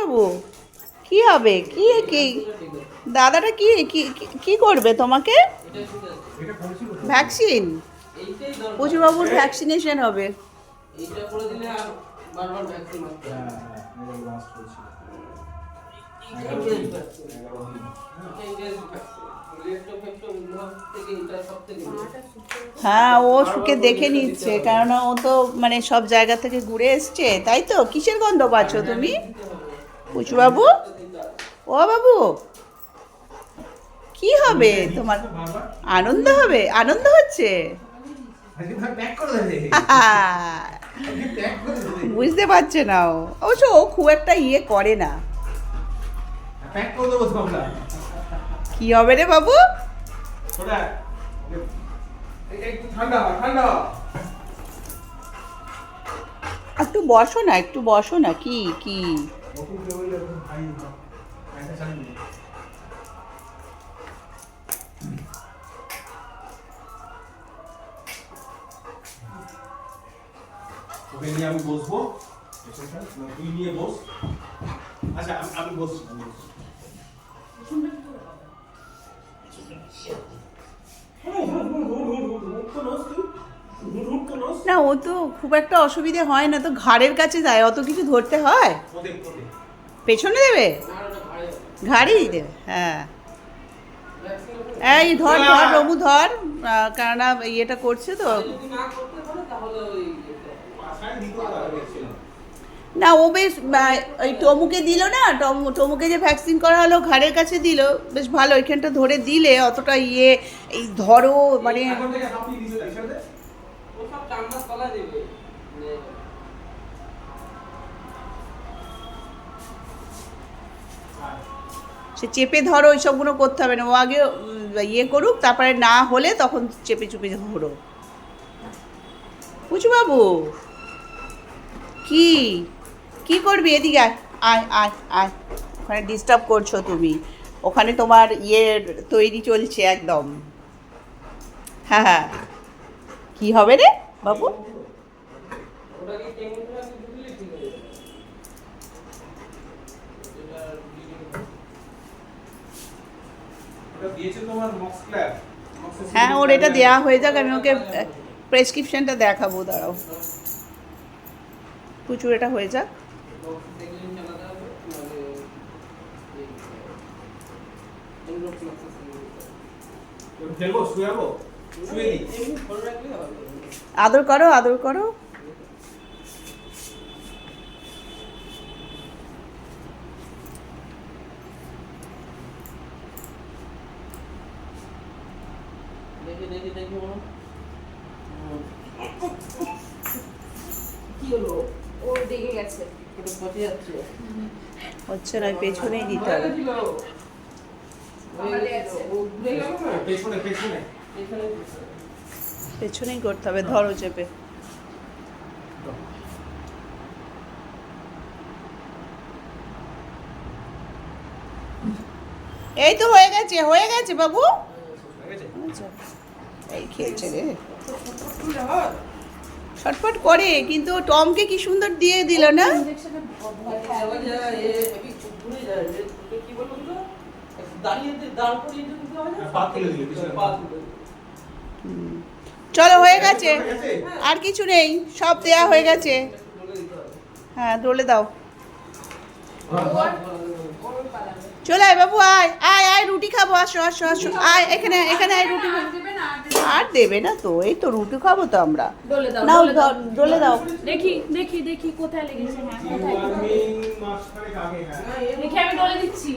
বাবু? কি হবে? কি কি দাদাটা কি কি করবে তোমাকে? ভ্যাকসিন পুজুবাবুর ভ্যাকসিনেশন হবে। হ্যাঁ ও সুখে দেখে নিচ্ছে কেননা ও তো মানে সব জায়গা থেকে ঘুরে এসছে, তাই তো? কিসের গন্ধ পাচ্ছ তুমি? পুচুবাবু ও বাবু। কি হবে তোমার? আনন্দ হবে? আনন্দ হচ্ছে? বুঝতে পারছে না ও। অবশ্য ও খুব একটা ইয়ে করে না। কি হবে রে বাবু? একটু বসো না, একটু বসো না। কি কি? ওকে নিয়ে আমি বসবো। তুই নিয়ে বস। আচ্ছা আমি বসছি আমি বসছি। না ও তো খুব একটা অসুবিধে হয় না তো ঘাড়ের কাছে যায় অত কিছু ধরতে হয়? পেছনে দেবে? ঘাড়েই দেবে হ্যাঁ। এই ধর ধর রমু ধর কেননা ইয়েটা করছে তো। না ও বেশ ওই টমুকে দিল না টমু টমুকে যে ভ্যাকসিন করা হলো ঘাড়ের কাছে দিল বেশ ভালো ওইখানটা ধরে দিলে অতটা ইয়ে এই ধরো মানে এখন থেকে আপনি দিতে একসাথে ও সব চামড়া দেবে সে চেপে ধরো, ওইসবগুলো করতে হবে না। ও আগে ইয়ে করুক, তারপরে না হলে তখন চেপে চুপে ধরো। বাবু কি? কি করবি এদিকে আয় আয় আয় আয়। ওখানে ডিস্টার্ব করছ তুমি। ওখানে তোমার ইয়ে তৈরি চলছে একদম। হ্যাঁ হ্যাঁ। কি হবে রে? বাবু? হয়ে, ওর এটা দেওয়া হয়ে যাক, আমি ওকে প্রেসক্রিপশনটা দেখাবো, দাঁড়াও। প্রচুর এটা হয়ে যাক। ফেলব শুয়াবো আদর করো আদর করো। দেখি দেখি দেখি বলো। কি হলো? ও দেখে গেছে। এটা পচে যাচ্ছে। হচ্ছে না পেছনেই দিতে হবে। পেছনে পেছনে। পেছনেই করতে হবে ধরো চেপে। এই তো হয়ে গেছে হয়ে গেছে বাবু। আচ্ছা, এই খেয়েছে রে। ছটফট করে কিন্তু টমকে কি সুন্দর দিয়ে দিল না? দাঁড়িয়ে দাঁড় করিয়ে চলো হয়ে গেছে। আর কিছু নেই সব দেয়া হয়ে গেছে। হ্যাঁ দোলে দাও। চলে আয় বাবু আয় আয় আয় রুটি খাব আসো আসো আসো। আয় এখানে এখানে আয় রুটি। আর দেবে না তো এই তো রুটি খাব তো আমরা। দাও নাও ডলে ডলে দেখি দেখি দেখি কোথায় লেগেছে হ্যাঁ কোথায় হ্যাঁ। দেখি আমি ডলে দিচ্ছি।